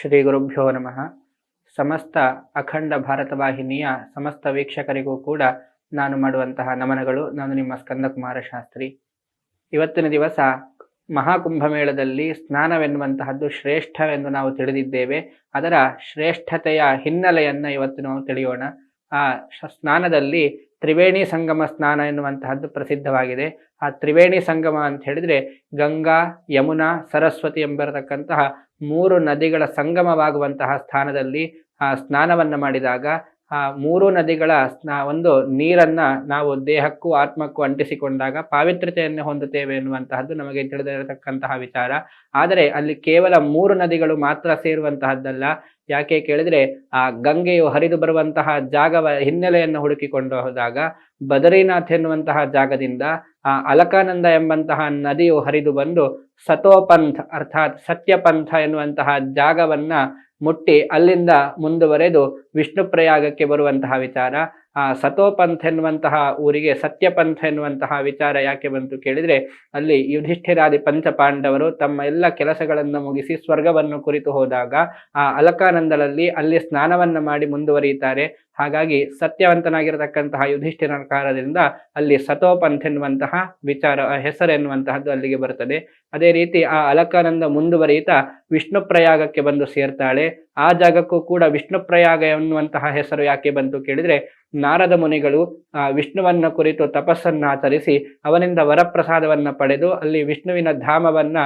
ಶ್ರೀ ಗುರುಭ್ಯೋ ನಮಃ. ಸಮಸ್ತ ಅಖಂಡ ಭಾರತ ವಾಹಿನಿಯ ಸಮಸ್ತ ವೀಕ್ಷಕರಿಗೂ ಕೂಡ ನಾನು ಮಾಡುವಂತಹ ನಮನಗಳು. ನಾನು ನಿಮ್ಮ ಸ್ಕಂದಕುಮಾರ ಶಾಸ್ತ್ರಿ. ಇವತ್ತಿನ ದಿವಸ ಮಹಾಕುಂಭಮೇಳದಲ್ಲಿ ಸ್ನಾನವೆನ್ನುವಂತಹದ್ದು ಶ್ರೇಷ್ಠವೆಂದು ನಾವು ತಿಳಿದಿದ್ದೇವೆ. ಅದರ ಶ್ರೇಷ್ಠತೆಯ ಹಿನ್ನೆಲೆಯನ್ನು ಇವತ್ತು ನಾವು ತಿಳಿಯೋಣ. ಆ ಸ್ನಾನದಲ್ಲಿ ತ್ರಿವೇಣಿ ಸಂಗಮ ಸ್ನಾನ ಎನ್ನುವಂತಹದ್ದು ಪ್ರಸಿದ್ಧವಾಗಿದೆ. ಆ ತ್ರಿವೇಣಿ ಸಂಗಮ ಅಂತ ಹೇಳಿದ್ರೆ ಗಂಗಾ, ಯಮುನಾ, ಸರಸ್ವತಿ ಎಂಬಿರತಕ್ಕಂತಹ ಮೂರು ನದಿಗಳ ಸಂಗಮವಾಗುವಂತಹ ಸ್ಥಾನದಲ್ಲಿ, ಆ, ಸ್ನಾನವನ್ನು ಮಾಡಿದಾಗ, ಆ, ಮೂರು ನದಿಗಳ ಸ್ನಾ, ಒಂದು ನೀರನ್ನ ನಾವು ದೇಹಕ್ಕೂ ಆತ್ಮಕ್ಕೂ ಅಂಟಿಸಿಕೊಂಡಾಗ ಪಾವಿತ್ರ್ಯತೆಯನ್ನು ಹೊಂದುತ್ತೇವೆ ಎನ್ನುವಂತಹದ್ದು ನಮಗೆ ತಿಳಿದಿರತಕ್ಕಂತಹ ವಿಚಾರ. ಆದರೆ ಅಲ್ಲಿ ಕೇವಲ ಮೂರು ನದಿಗಳು ಮಾತ್ರ ಸೇರುವಂತಹದ್ದಲ್ಲ. ಯಾಕೆ ಕೇಳಿದ್ರೆ ಆ ಗಂಗೆಯು ಹರಿದು ಬರುವಂತಹ ಜಾಗವ ಹಿನ್ನೆಲೆಯನ್ನು ಹುಡುಕಿಕೊಂಡು ಹೋದಾಗ ಬದರಿನಾಥ್ ಎನ್ನುವಂತಹ ಜಾಗದಿಂದ ಆ ಅಲಕಾನಂದ ಎಂಬಂತಹ ನದಿಯು ಹರಿದು ಬಂದು ಸತೋಪಂಥ್ ಅರ್ಥಾತ್ ಸತ್ಯಪಂಥ ಎನ್ನುವಂತಹ ಜಾಗವನ್ನ ಮುಟ್ಟಿ ಅಲ್ಲಿಂದ ಮುಂದುವರೆದು ವಿಷ್ಣು ಪ್ರಯಾಗಕ್ಕೆ ಬರುವಂತಹ ವಿಚಾರ. ಸತೋಪಂಥ ಎನ್ನುವಂತಹ ಊರಿಗೆ ಸತ್ಯಪಂಥ ಎನ್ನುವಂತಹ ವಿಚಾರ ಯಾಕೆ ಬಂತು ಕೇಳಿದ್ರೆ ಅಲ್ಲಿ ಯುಧಿಷ್ಠಿರಾದಿ ಪಂಚ ಪಾಂಡವರು ತಮ್ಮ ಎಲ್ಲ ಕೆಲಸಗಳನ್ನು ಮುಗಿಸಿ ಸ್ವರ್ಗವನ್ನು ಕುರಿತು ಹೋದಾಗ ಆ ಅಲಕಾನಂದಲಲ್ಲಿ ಅಲ್ಲಿ ಸ್ನಾನವನ್ನ ಮಾಡಿ ಮುಂದುವರಿಯುತ್ತಾರೆ. ಹಾಗಾಗಿ ಸತ್ಯವಂತನಾಗಿರತಕ್ಕಂತಹ ಯುಧಿಷ್ಠಿರನ ಕಾರಣದಿಂದ ಅಲ್ಲಿ ಸತೋಪಂಥ ಎನ್ನುವಂತಹ ವಿಚಾರ, ಆ ಹೆಸರು ಎನ್ನುವಂತಹದ್ದು ಅಲ್ಲಿಗೆ ಬರುತ್ತದೆ ಅದೇ ರೀತಿ ಆ ಅಲಕಾನಂದ ಮುಂದುವರಿಯುತ್ತಾ ವಿಷ್ಣು ಪ್ರಯಾಗಕ್ಕೆ ಬಂದು ಸೇರ್ತಾಳೆ. ಆ ಜಾಗಕ್ಕೂ ಕೂಡ ವಿಷ್ಣು ಪ್ರಯಾಗ ಎನ್ನುವಂತಹ ಹೆಸರು ಯಾಕೆ ಬಂತು ಕೇಳಿದ್ರೆ ನಾರದ ಮುನಿಗಳು, ಆ, ವಿಷ್ಣುವನ್ನ ಕುರಿತು ತಪಸ್ಸನ್ನ ಆಚರಿಸಿ ಅವನಿಂದ ವರಪ್ರಸಾದವನ್ನ ಪಡೆದು ಅಲ್ಲಿ ವಿಷ್ಣುವಿನ ಧಾಮವನ್ನ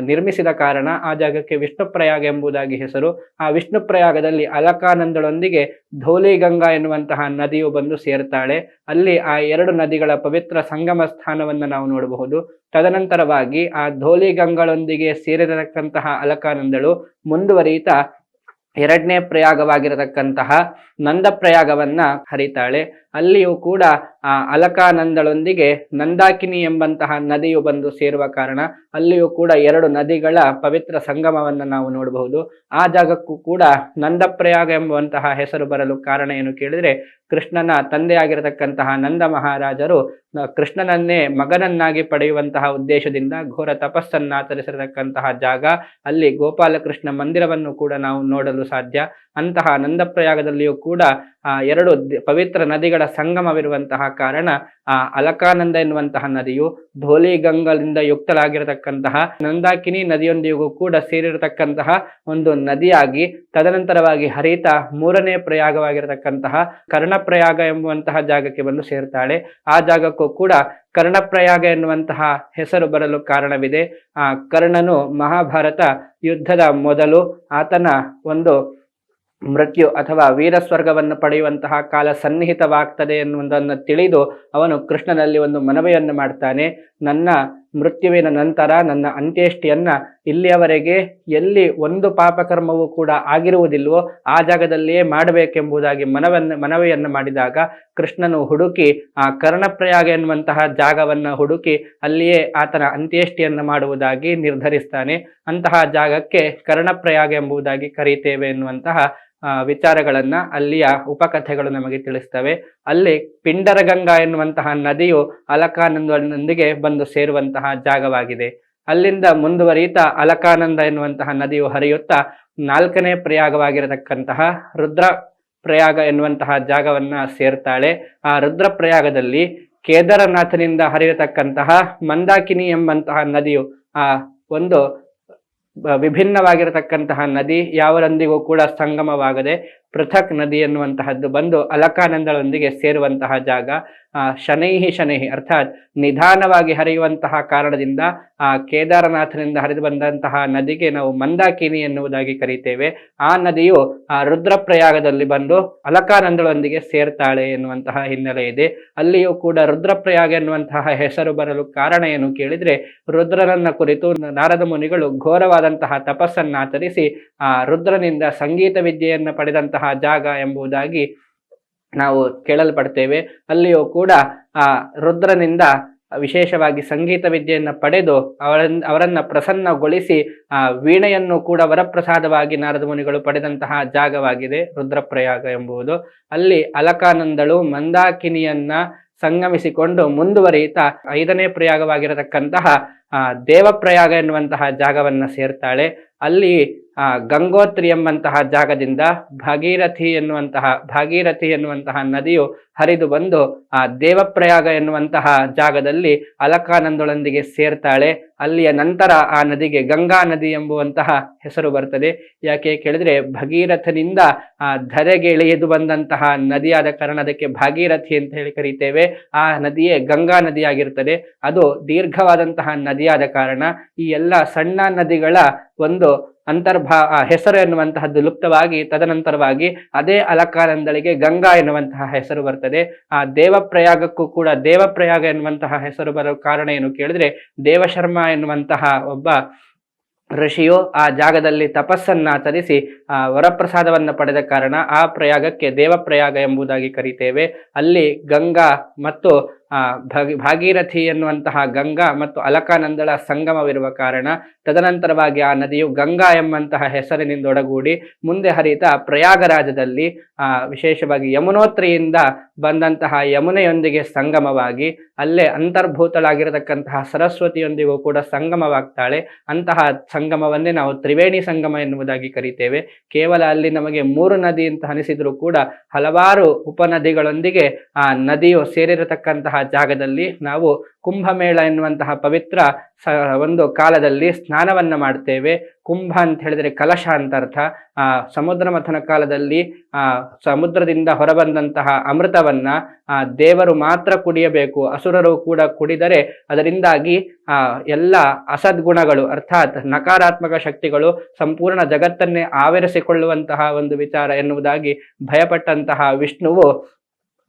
ನಿರ್ಮಿಸಿದ ಕಾರಣ ಆ ಜಾಗಕ್ಕೆ ವಿಷ್ಣು ಪ್ರಯಾಗ ಎಂಬುದಾಗಿ ಹೆಸರು. ಆ ವಿಷ್ಣು ಪ್ರಯಾಗದಲ್ಲಿ ಅಲಕಾನಂದಳೊಂದಿಗೆ ಧೋಲಿಗಂಗಾ ಎನ್ನುವಂತಹ ನದಿಯು ಬಂದು ಸೇರ್ತಾಳೆ. ಅಲ್ಲಿ ಆ ಎರಡು ನದಿಗಳ ಪವಿತ್ರ ಸಂಗಮ ಸ್ಥಾನವನ್ನು ನಾವು ನೋಡಬಹುದು. ತದನಂತರವಾಗಿ ಆ ಧೋಲಿಗಂಗಳೊಂದಿಗೆ ಸೇರಿರತಕ್ಕಂತಹ ಅಲಕಾನಂದಳು ಮುಂದುವರಿಯುತ್ತಾ ಎರಡನೇ ಪ್ರಯಾಗವಾಗಿರತಕ್ಕಂತಹ ನಂದ ಪ್ರಯಾಗವನ್ನ ಹರಿತಾಳೆ. ಅಲ್ಲಿಯೂ ಕೂಡ ಆ ಅಲಕಾನಂದಳೊಂದಿಗೆ ನಂದಾಕಿನಿ ಎಂಬಂತಹ ನದಿಯು ಬಂದು ಸೇರುವ ಕಾರಣ ಅಲ್ಲಿಯೂ ಕೂಡ ಎರಡು ನದಿಗಳ ಪವಿತ್ರ ಸಂಗಮವನ್ನು ನಾವು ನೋಡಬಹುದು. ಆ ಜಾಗಕ್ಕೂ ಕೂಡ ನಂದಪ್ರಯಾಗ ಎಂಬುವಂತಹ ಹೆಸರು ಬರಲು ಕಾರಣ ಏನು ಕೇಳಿದ್ರೆ ಕೃಷ್ಣನ ತಂದೆಯಾಗಿರತಕ್ಕಂತಹ ನಂದ ಮಹಾರಾಜರು ಕೃಷ್ಣನನ್ನೇ ಮಗನನ್ನಾಗಿ ಪಡೆಯುವಂತಹ ಉದ್ದೇಶದಿಂದ ಘೋರ ತಪಸ್ಸನ್ನು ಆಚರಿಸಿರತಕ್ಕಂತಹ ಜಾಗ. ಅಲ್ಲಿ ಗೋಪಾಲಕೃಷ್ಣ ಮಂದಿರವನ್ನು ಕೂಡ ನಾವು ನೋಡಲು ಸಾಧ್ಯ. ಅಂತಹ ನಂದಪ್ರಯಾಗದಲ್ಲಿಯೂ ಕೂಡ ಎರಡು ಪವಿತ್ರ ನದಿಗಳ ಸಂಗಮವಿರುವಂತಹ ಕಾರಣ, ಆ ಅಲಕಾನಂದ ಎನ್ನುವಂತಹ ನದಿಯು ಧೋಲಿಗಂಗಲಿಂದ ಯುಕ್ತಲಾಗಿರತಕ್ಕಂತಹ ನಂದಾಕಿನಿ ನದಿಯೊಂದಿಗೂ ಕೂಡ ಸೇರಿರತಕ್ಕಂತಹ ಒಂದು ನದಿಯಾಗಿ, ತದನಂತರವಾಗಿ ಹರಿತ ಮೂರನೇ ಪ್ರಯಾಗವಾಗಿರತಕ್ಕಂತಹ ಕರ್ಣಪ್ರಯಾಗ ಎಂಬುವಂತಹ ಜಾಗಕ್ಕೆ ಬಂದು ಸೇರ್ತಾಳೆ. ಆ ಜಾಗಕ್ಕೂ ಕೂಡ ಕರ್ಣಪ್ರಯಾಗ ಎನ್ನುವಂತಹ ಹೆಸರು ಬರಲು ಕಾರಣವಿದೆ. ಆ ಕರ್ಣನು ಮಹಾಭಾರತ ಯುದ್ಧದ ಮೊದಲು ಆತನ ಒಂದು ಮೃತ್ಯು ಅಥವಾ ವೀರಸ್ವರ್ಗವನ್ನು ಪಡೆಯುವಂತಹ ಕಾಲ ಸನ್ನಿಹಿತವಾಗ್ತದೆ ಎನ್ನುವುದನ್ನು ತಿಳಿದು ಅವನು ಕೃಷ್ಣನಲ್ಲಿ ಒಂದು ಮನವಿಯನ್ನು ಮಾಡ್ತಾನೆ, ನನ್ನ ಮೃತ್ಯುವಿನ ನಂತರ ನನ್ನ ಅಂತ್ಯೇಷ್ಟಿಯನ್ನ ಇಲ್ಲಿಯವರೆಗೆ ಎಲ್ಲಿ ಒಂದು ಪಾಪಕರ್ಮವೂ ಕೂಡ ಆಗಿರುವುದಿಲ್ಲವೋ ಆ ಜಾಗದಲ್ಲಿಯೇ ಮಾಡಬೇಕೆಂಬುದಾಗಿ ಮನವನ್ನು, ಮನವಿಯನ್ನು ಮಾಡಿದಾಗ ಕೃಷ್ಣನು ಹುಡುಕಿ ಆ ಕರ್ಣಪ್ರಯಾಗ ಎನ್ನುವಂತಹ ಜಾಗವನ್ನು ಹುಡುಕಿ ಅಲ್ಲಿಯೇ ಆತನ ಅಂತ್ಯೇಷ್ಟಿಯನ್ನು ಮಾಡುವುದಾಗಿ ನಿರ್ಧರಿಸ್ತಾನೆ. ಅಂತಹ ಜಾಗಕ್ಕೆ ಕರ್ಣಪ್ರಯಾಗ ಎಂಬುದಾಗಿ ಕರೀತೇವೆ ಎನ್ನುವಂತಹ ವಿಚಾರಗಳನ್ನ ಅಲ್ಲಿಯ ಉಪಕಥೆಗಳು ನಮಗೆ ತಿಳಿಸ್ತವೆ. ಅಲ್ಲಿ ಪಿಂಡರಗಂಗಾ ಎನ್ನುವಂತಹ ನದಿಯು ಅಲಕಾನಂದನೊಂದಿಗೆ ಬಂದು ಸೇರುವಂತಹ ಜಾಗವಾಗಿದೆ. ಅಲ್ಲಿಂದ ಮುಂದುವರಿಯುತ್ತಾ ಅಲಕಾನಂದ ಎನ್ನುವಂತಹ ನದಿಯು ಹರಿಯುತ್ತಾ ನಾಲ್ಕನೇ ಪ್ರಯಾಗವಾಗಿರತಕ್ಕಂತಹ ರುದ್ರ ಪ್ರಯಾಗ ಎನ್ನುವಂತಹ ಜಾಗವನ್ನ ಸೇರ್ತಾಳೆ. ಆ ರುದ್ರ ಪ್ರಯಾಗದಲ್ಲಿ ಕೇದಾರನಾಥನಿಂದ ಹರಿಯತಕ್ಕಂತಹ ಮಂದಾಕಿನಿ ಎಂಬಂತಹ ನದಿಯು ಆ ಒಂದು ವಿಭಿನ್ನವಾಗಿರತಕ್ಕಂತಹ ನದಿ ಯಾವರೊಂದಿಗೂ ಕೂಡ ಸಂಗಮವಾಗದೆ ಪೃಥಕ್ ನದಿ ಎನ್ನುವಂತಹದ್ದು ಬಂದು ಅಲಕಾನಂದಳೊಂದಿಗೆ ಸೇರುವಂತಹ ಜಾಗ, ಆ, ಶನೈಹಿ ಶನೈಹಿ ಅರ್ಥಾತ್ ನಿಧಾನವಾಗಿ ಹರಿಯುವಂತಹ ಕಾರಣದಿಂದ, ಆ, ಕೇದಾರನಾಥನಿಂದ ಹರಿದು ಬಂದಂತಹ ನದಿಗೆ ನಾವು ಮಂದಾಕಿನಿ ಎನ್ನುವುದಾಗಿ ಕರೀತೇವೆ. ಆ ನದಿಯು, ಆ, ರುದ್ರಪ್ರಯಾಗದಲ್ಲಿ ಬಂದು ಅಲಕಾನಂದಳೊಂದಿಗೆ ಸೇರ್ತಾಳೆ ಎನ್ನುವಂತಹ ಹಿನ್ನೆಲೆ ಇದೆ. ಅಲ್ಲಿಯೂ ಕೂಡ ರುದ್ರಪ್ರಯಾಗ ಎನ್ನುವಂತಹ ಹೆಸರು ಬರಲು ಕಾರಣ ಏನು ಕೇಳಿದ್ರೆ, ರುದ್ರನನ್ನ ಕುರಿತು ನಾರದ ಮುನಿಗಳು ಘೋರವಾದಂತಹ ತಪಸ್ಸನ್ನಾಚರಿಸಿ ಆ, ರುದ್ರನಿಂದ ಸಂಗೀತ ವಿದ್ಯೆಯನ್ನು ಪಡೆದಂತಹ ಜಾಗ ಎಂಬುದಾಗಿ ನಾವು ಕೇಳಲ್ಪಡ್ತೇವೆ. ಅಲ್ಲಿಯೂ ಕೂಡ ಆ ರುದ್ರನಿಂದ ವಿಶೇಷವಾಗಿ ಸಂಗೀತ ವಿದ್ಯೆಯನ್ನು ಪಡೆದು ಅವರನ್ನ ಅವರನ್ನ ಪ್ರಸನ್ನಗೊಳಿಸಿ ಆ ವೀಣೆಯನ್ನು ಕೂಡ ವರಪ್ರಸಾದವಾಗಿ ನಾರದ ಮುನಿಗಳು ಪಡೆದಂತಹ ಜಾಗವಾಗಿದೆ, ರುದ್ರಪ್ರಯಾಗ ಎಂಬುದು ಅಲ್ಲಿ ಅಲಕಾನಂದಳು ಮಂದಾಕಿನಿಯನ್ನ ಸಂಗಮಿಸಿಕೊಂಡು ಮುಂದುವರಿಯುತ್ತಾ ಐದನೇ ಪ್ರಯಾಗವಾಗಿರತಕ್ಕಂತಹ ದೇವಪ್ರಯಾಗ ಎನ್ನುವಂತಹ ಜಾಗವನ್ನ ಸೇರ್ತಾಳೆ. ಅಲ್ಲಿ, ಆ, ಗಂಗೋತ್ರಿ ಎಂಬಂತಹ ಜಾಗದಿಂದ ಭಾಗೀರಥಿ ಎನ್ನುವಂತಹ ಭಾಗೀರಥಿ ಎನ್ನುವಂತಹ ನದಿಯು ಹರಿದು ಬಂದು, ಆ, ದೇವಪ್ರಯಾಗ ಎನ್ನುವಂತಹ ಜಾಗದಲ್ಲಿ ಅಲಕಾನಂದೊಳೊಂದಿಗೆ ಸೇರ್ತಾಳೆ. ಅಲ್ಲಿಯ ನಂತರ ಆ ನದಿಗೆ ಗಂಗಾ ನದಿ ಎಂಬುವಂತಹ ಹೆಸರು ಬರ್ತದೆ. ಯಾಕೆ ಕೇಳಿದ್ರೆ, ಭಗೀರಥನಿಂದ, ಆ, ಧರೆಗೆ ಇಳಿದು ಬಂದಂತಹ ನದಿಯಾದ ಕಾರಣ ಅದಕ್ಕೆ ಭಾಗೀರಥಿ ಅಂತ ಹೇಳಿ ಕರೀತೇವೆ. ಆ ನದಿಯೇ ಗಂಗಾ ನದಿಯಾಗಿರ್ತದೆ. ಅದು ದೀರ್ಘವಾದಂತಹ ನದಿಯಾದ ಕಾರಣ ಈ ಎಲ್ಲ ಸಣ್ಣ ನದಿಗಳ ಒಂದು ಅಂತರ್ಭಾ ಹೆಸರು ಎನ್ನುವಂತಹದ್ದು ಲುಪ್ತವಾಗಿ, ತದನಂತರವಾಗಿ ಅದೇ ಅಲಕಾನಂದಳಿಗೆ ಗಂಗಾ ಎನ್ನುವಂತಹ ಹೆಸರು ಬರ್ತದೆ. ಆ ದೇವಪ್ರಯಾಗಕ್ಕೂ ಕೂಡ ದೇವಪ್ರಯಾಗ ಎನ್ನುವಂತಹ ಹೆಸರು ಬರೋ ಕಾರಣ ಏನು ಕೇಳಿದ್ರೆ, ದೇವಶರ್ಮ ಎನ್ನುವಂತಹ ಒಬ್ಬ ಋಷಿಯು ಆ ಜಾಗದಲ್ಲಿ ತಪಸ್ಸನ್ನಾಚರಿಸಿ ಆ, ವರಪ್ರಸಾದವನ್ನ ಪಡೆದ ಕಾರಣ ಆ ಪ್ರಯಾಗಕ್ಕೆ ದೇವಪ್ರಯಾಗ ಎಂಬುದಾಗಿ ಕರೀತೇವೆ. ಅಲ್ಲಿ ಗಂಗಾ ಮತ್ತು ಭಾಗಿ, ಭಾಗೀರಥಿ ಎನ್ನುವಂತಹ ಗಂಗಾ ಮತ್ತು ಅಲಕಾನಂದಳ ಸಂಗಮವಿರುವ ಕಾರಣ ತದನಂತರವಾಗಿ ಆ ನದಿಯು ಗಂಗಾ ಎಂಬಂತಹ ಹೆಸರಿನಿಂದೊಡಗೂಡಿ ಮುಂದೆ ಹರಿತ ಪ್ರಯಾಗರಾಜದಲ್ಲಿ, ಆ, ವಿಶೇಷವಾಗಿ ಯಮುನೋತ್ರಿಯಿಂದ ಬಂದಂತಹ ಯಮುನೆಯೊಂದಿಗೆ ಸಂಗಮವಾಗಿ, ಅಲ್ಲೇ ಅಂತರ್ಭೂತಳಾಗಿರತಕ್ಕಂತಹ ಸರಸ್ವತಿಯೊಂದಿಗೂ ಕೂಡ ಸಂಗಮವಾಗ್ತಾಳೆ. ಅಂತಹ ಸಂಗಮವನ್ನೇ ನಾವು ತ್ರಿವೇಣಿ ಸಂಗಮ ಎನ್ನುವುದಾಗಿ ಕರಿತೇವೆ. ಕೇವಲ ಅಲ್ಲಿ ನಮಗೆ ಮೂರು ನದಿ ಅಂತ ಅನಿಸಿದರೂ ಕೂಡ ಹಲವಾರು ಉಪನದಿಗಳೊಂದಿಗೆ ಆ ನದಿಯು ಸೇರಿರತಕ್ಕಂತಹ ಜಾಗದಲ್ಲಿ ನಾವು ಕುಂಭಮೇಳ ಎನ್ನುವಂತಹ ಪವಿತ್ರ ಸ, ಒಂದು ಕಾಲದಲ್ಲಿ ಸ್ನಾನವನ್ನು ಮಾಡ್ತೇವೆ. ಕುಂಭ ಅಂತ ಹೇಳಿದರೆ ಕಲಶ ಅಂತ ಅರ್ಥ. ಆ, ಸಮುದ್ರ ಮಥನ ಕಾಲದಲ್ಲಿ, ಆ, ಸಮುದ್ರದಿಂದ ಹೊರಬಂದಂತಹ ಅಮೃತವನ್ನ, ಆ, ದೇವರು ಮಾತ್ರ ಕುಡಿಯಬೇಕು. ಅಸುರರು ಕೂಡ ಕುಡಿದರೆ ಅದರಿಂದಾಗಿ, ಆ, ಎಲ್ಲ ಅಸದ್ಗುಣಗಳು ಅರ್ಥಾತ್ ನಕಾರಾತ್ಮಕ ಶಕ್ತಿಗಳು ಸಂಪೂರ್ಣ ಜಗತ್ತನ್ನೇ ಆವರಿಸಿಕೊಳ್ಳುವಂತಹ ಒಂದು ವಿಚಾರ ಎನ್ನುವುದಾಗಿ ಭಯಪಟ್ಟಂತಹ ವಿಷ್ಣುವು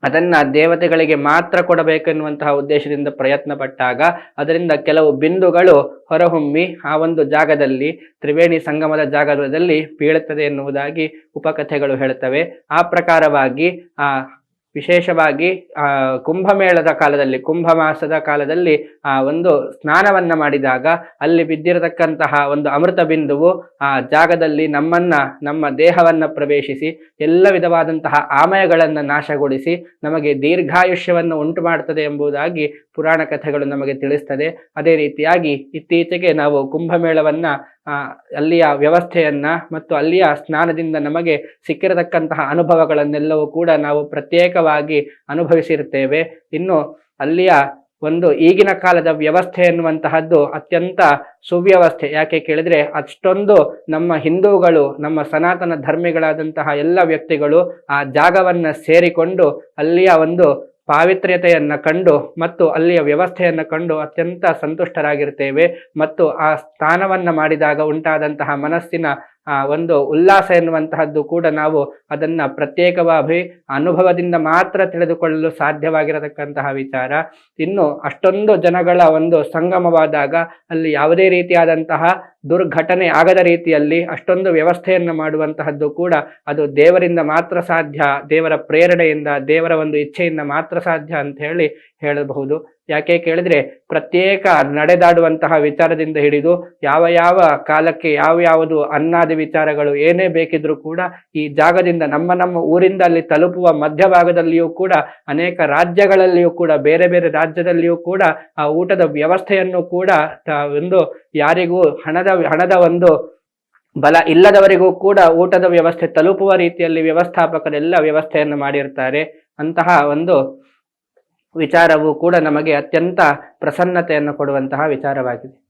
ಅದನ್ನ ದೇವತೆಗಳಿಗೆ ಮಾತ್ರ ಕೊಡಬೇಕೆನ್ನುವಂತಹ ಉದ್ದೇಶದಿಂದ ಪ್ರಯತ್ನ ಪಟ್ಟಾಗ ಅದರಿಂದ ಕೆಲವು ಬಿಂದುಗಳು ಹೊರಹೊಮ್ಮಿ ಆ ಒಂದು ಜಾಗದಲ್ಲಿ, ತ್ರಿವೇಣಿ ಸಂಗಮದ ಜಾಗದಲ್ಲಿ ಬೀಳುತ್ತದೆ ಎನ್ನುವುದಾಗಿ ಉಪಕಥೆಗಳು ಹೇಳುತ್ತವೆ ಆ ಪ್ರಕಾರವಾಗಿ ಆ ವಿಶೇಷವಾಗಿ, ಆ, ಕುಂಭಮೇಳದ ಕಾಲದಲ್ಲಿ ಕುಂಭ ಮಾಸದ ಕಾಲದಲ್ಲಿ, ಆ, ಒಂದು ಸ್ನಾನವನ್ನ ಮಾಡಿದಾಗ ಅಲ್ಲಿ ಬಿದ್ದಿರತಕ್ಕಂತಹ ಒಂದು ಅಮೃತ ಬಿಂದುವು, ಆ, ಜಾಗದಲ್ಲಿ ನಮ್ಮನ್ನ, ನಮ್ಮ ದೇಹವನ್ನ ಪ್ರವೇಶಿಸಿ, ಎಲ್ಲ ವಿಧವಾದಂತಹ ಆಮಯಗಳನ್ನ ನಾಶಗೊಳಿಸಿ, ನಮಗೆ ದೀರ್ಘಾಯುಷ್ಯವನ್ನು ಉಂಟು ಮಾಡುತ್ತದೆ ಎಂಬುದಾಗಿ ಪುರಾಣ ಕಥೆಗಳು ನಮಗೆ ತಿಳಿಸ್ತದೆ. ಅದೇ ರೀತಿಯಾಗಿ ಇತ್ತೀಚೆಗೆ ನಾವು ಕುಂಭಮೇಳವನ್ನ ಅಲ್ಲಿಯ ವ್ಯವಸ್ಥೆಯನ್ನ ಮತ್ತು ಅಲ್ಲಿಯ ಸ್ನಾನದಿಂದ ನಮಗೆ ಸಿಕ್ಕಿರತಕ್ಕಂತಹ ಅನುಭವಗಳನ್ನೆಲ್ಲವೂ ಕೂಡ ನಾವು ಪ್ರತ್ಯೇಕವಾಗಿ ಅನುಭವಿಸಿರುತ್ತೇವೆ. ಇನ್ನು ಅಲ್ಲಿಯ ಒಂದು ಈಗಿನ ಕಾಲದ ವ್ಯವಸ್ಥೆ ಎನ್ನುವಂತಹದ್ದು ಅತ್ಯಂತ ಸುವ್ಯವಸ್ಥೆ. ಯಾಕೆ ಕೇಳಿದ್ರೆ ಅಷ್ಟೊಂದು ನಮ್ಮ ಹಿಂದೂಗಳು, ನಮ್ಮ ಸನಾತನ ಧರ್ಮಿಗಳಾದಂತಹ ಎಲ್ಲ ವ್ಯಕ್ತಿಗಳು ಆ ಜಾಗವನ್ನ ಸೇರಿಕೊಂಡು ಅಲ್ಲಿಯ ಒಂದು ಪಾವಿತ್ರ್ಯತೆಯನ್ನ ಕಂಡು ಮತ್ತು ಅಲ್ಲಿಯ ವ್ಯವಸ್ಥೆಯನ್ನು ಕಂಡು ಅತ್ಯಂತ ಸಂತುಷ್ಟರಾಗಿರ್ತೇವೆ ಮತ್ತು ಆ ಸ್ಥಾನವನ್ನ ಮಾಡಿದಾಗ ಉಂಟಾದಂತಹ ಮನಸ್ಸಿನ ಒಂದು ಉಲ್ಲಾಸ ಎನ್ನುವಂತಹದ್ದು ಕೂಡ ನಾವು ಅದನ್ನ ಪ್ರತ್ಯೇಕವಾಗಿ ಅನುಭವದಿಂದ ಮಾತ್ರ ತಿಳಿದುಕೊಳ್ಳಲು ಸಾಧ್ಯವಾಗಿರತಕ್ಕಂತಹ ವಿಚಾರ. ಇನ್ನು ಅಷ್ಟೊಂದು ಜನಗಳ ಒಂದು ಸಂಗಮವಾದಾಗ ಅಲ್ಲಿ ಯಾವುದೇ ರೀತಿಯಾದಂತಹ ದುರ್ಘಟನೆ ಆಗದ ರೀತಿಯಲ್ಲಿ ಅಷ್ಟೊಂದು ವ್ಯವಸ್ಥೆಯನ್ನು ಮಾಡುವಂತಹದ್ದು ಕೂಡ ಅದು ದೇವರಿಂದ ಮಾತ್ರ ಸಾಧ್ಯ, ದೇವರ ಪ್ರೇರಣೆಯಿಂದ, ದೇವರ ಒಂದು ಇಚ್ಛೆಯಿಂದ ಮಾತ್ರ ಸಾಧ್ಯ ಅಂತ ಹೇಳಿ ಹೇಳಬಹುದು. ಯಾಕೆ ಕೇಳಿದ್ರೆ ಪ್ರತ್ಯೇಕ ನಡೆದಾಡುವಂತಹ ವಿಚಾರದಿಂದ ಹಿಡಿದು ಯಾವ ಯಾವ ಕಾಲಕ್ಕೆ ಯಾವ ಯಾವುದು ಅನ್ನಾದಿ ವಿಚಾರಗಳು ಏನೇ ಬೇಕಿದ್ರೂ ಕೂಡ ಈ ಜಾಗದಿಂದ ನಮ್ಮ ನಮ್ಮ ಊರಿಂದ ಅಲ್ಲಿ ತಲುಪುವ ಮಧ್ಯಭಾಗದಲ್ಲಿಯೂ ಕೂಡ ಅನೇಕ ರಾಜ್ಯಗಳಲ್ಲಿಯೂ ಕೂಡ ಬೇರೆ ಬೇರೆ ರಾಜ್ಯದಲ್ಲಿಯೂ ಕೂಡ ಆ ಊಟದ ವ್ಯವಸ್ಥೆಯನ್ನು ಕೂಡ ಒಂದು ಯಾರಿಗೂ ಹಣದ ಹಣದ ಒಂದು ಬಲ ಇಲ್ಲದವರಿಗೂ ಕೂಡ ಊಟದ ವ್ಯವಸ್ಥೆ ತಲುಪುವ ರೀತಿಯಲ್ಲಿ ವ್ಯವಸ್ಥಾಪಕರೆಲ್ಲ ವ್ಯವಸ್ಥೆಯನ್ನು ಮಾಡಿರ್ತಾರೆ. ಅಂತಹ ಒಂದು ವಿಚಾರವು ಕೂಡ ನಮಗೆ ಅತ್ಯಂತ ಪ್ರಸನ್ನತೆಯನ್ನು ಕೊಡುವಂತಹ ವಿಚಾರವಾಗಿದೆ.